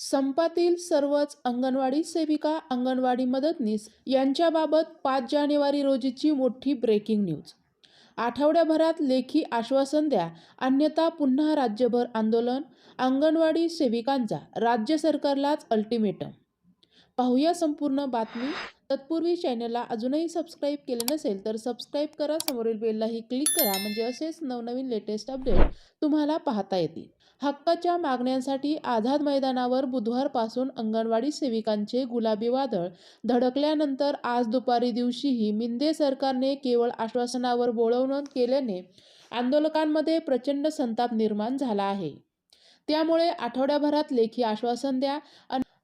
संपातील सर्वच अंगणवाडी सेविका अंगणवाडी मदतनीस यांच्याबाबत पाच जानेवारी रोजीची मोठी ब्रेकिंग न्यूज आठवड्याभरात लेखी आश्वासन द्या. अन्यथा पुन्हा राज्यभर आंदोलन. अंगणवाडी सेविकांचा राज्य सरकारलाच अल्टिमेटम पाहूया संपूर्ण बातमी. तत्पूर्वी चॅनलला अजूनही सबस्क्राईब केले नसेल तर सबस्क्राईब करा. समोरील बेललाही क्लिक करा. म्हणजे असेच नवनवीन लेटेस्ट अपडेट तुम्हाला पाहता येतील. हक्काच्या मागण्यांसाठी आझाद मैदानावर बुधवारपासून अंगणवाडी सेविकांचे गुलाबी वादळ धडकल्यानंतर आज दुपारी दिवशीही मिंदे सरकारने केवळ आश्वासनावर बोलवणं केल्याने आंदोलकांमध्ये प्रचंड संताप निर्माण झाला आहे. त्यामुळे आठवड्याभरात लेखी आश्वासन द्या.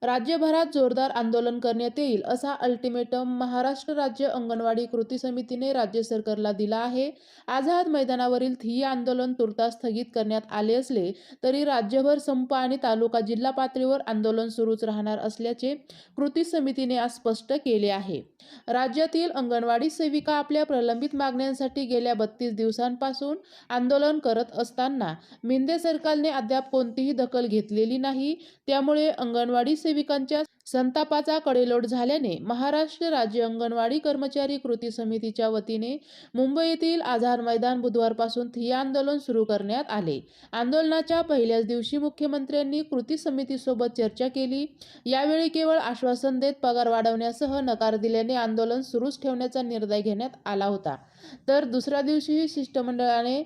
राज्यभरात जोरदार आंदोलन करण्यात येईल असा अल्टिमेटम महाराष्ट्र राज्य अंगणवाडी कृती समितीने राज्य सरकारला दिला आहे. आझाद मैदानावरील थिय आंदोलन तुर्तास स्थगित करण्यात आले असले तरी राज्यभर संप आणि तालुका जिल्हा पातळीवर आंदोलन सुरूच राहणार असल्याचे कृती समितीने आज स्पष्ट केले आहे. राज्यातील अंगणवाडी सेविका आपल्या प्रलंबित मागण्यांसाठी गेल्या बत्तीस दिवसांपासून आंदोलन करत असताना मिंदे सरकारने अद्याप कोणतीही दखल घेतलेली नाही. त्यामुळे अंगणवाडी सेविकांच्या संतापाचा कडेलोट झाल्याने महाराष्ट्र राज्य अंगणवाडी कर्मचारी कृती समितीच्या वतीने मुंबई येथील आझाद मैदान बुधवारपासून ठिय्या आंदोलन सुरू करण्यात आले. आंदोलनाच्या पहिल्याच दिवशी मुख्यमंत्र्यांनी कृती समितीसोबत चर्चा केली. यावेळी केवळ आश्वासन देत पगार वाढवण्यासह नकार दिल्याने आंदोलन सुरूच ठेवण्याचा निर्णय घेण्यात आला होता. तर दुसऱ्या दिवशीही शिष्टमंडळाने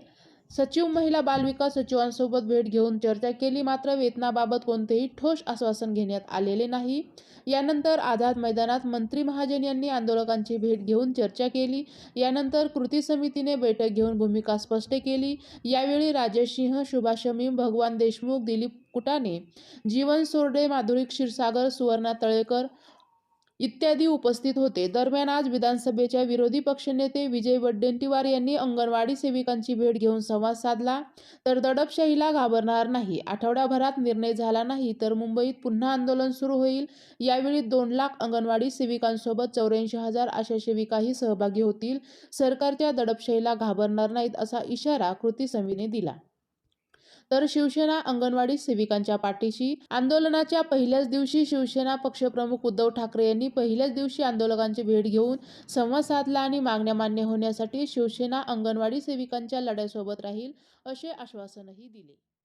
सचिव महिला बालविकास सचिवांसोबत भेट घेऊन चर्चा केली. मात्र वेतनाबाबत कोणतेही ठोस आश्वासन घेण्यात आलेले नाही. यानंतर आझाद मैदानात मंत्री महाजन यांनी आंदोलकांची भेट घेऊन चर्चा केली. यानंतर कृती समितीने बैठक घेऊन भूमिका स्पष्ट केली. यावेळी राजेश सिंह सुभाष शमीम भगवान देशमुख दिलीप कुटाने जीवन सोरडे माधुरी क्षीरसागर सुवर्णा तळेकर इत्यादी उपस्थित होते. दरम्यान आज विधानसभेच्या विरोधी पक्षनेते विजय वडेट्टीवार यांनी अंगणवाडी सेविकांची भेट घेऊन संवाद साधला. तर दडपशाहीला घाबरणार नाही. आठवड्याभरात निर्णय झाला नाही तर मुंबईत पुन्हा आंदोलन सुरू होईल. यावेळी दोन लाख अंगणवाडी सेविकांसोबत चौऱ्याऐंशी हजार आशा सेविकाही सहभागी होतील. सरकारच्या दडपशाहीला घाबरणार नाहीत असा इशारा कृती समितीने दिला. तर शिवसेना अंगणवाडी सेविकांच्या पाठीशी. आंदोलनाच्या पहिल्याच दिवशी शिवसेना पक्षप्रमुख उद्धव ठाकरे यांनी पहिल्याच दिवशी आंदोलकांची भेट घेऊन संवाद साधला आणि मागण्या मान्य होण्यासाठी शिवसेना अंगणवाडी सेविकांच्या लढ्यासोबत राहील असे आश्वासनही दिले.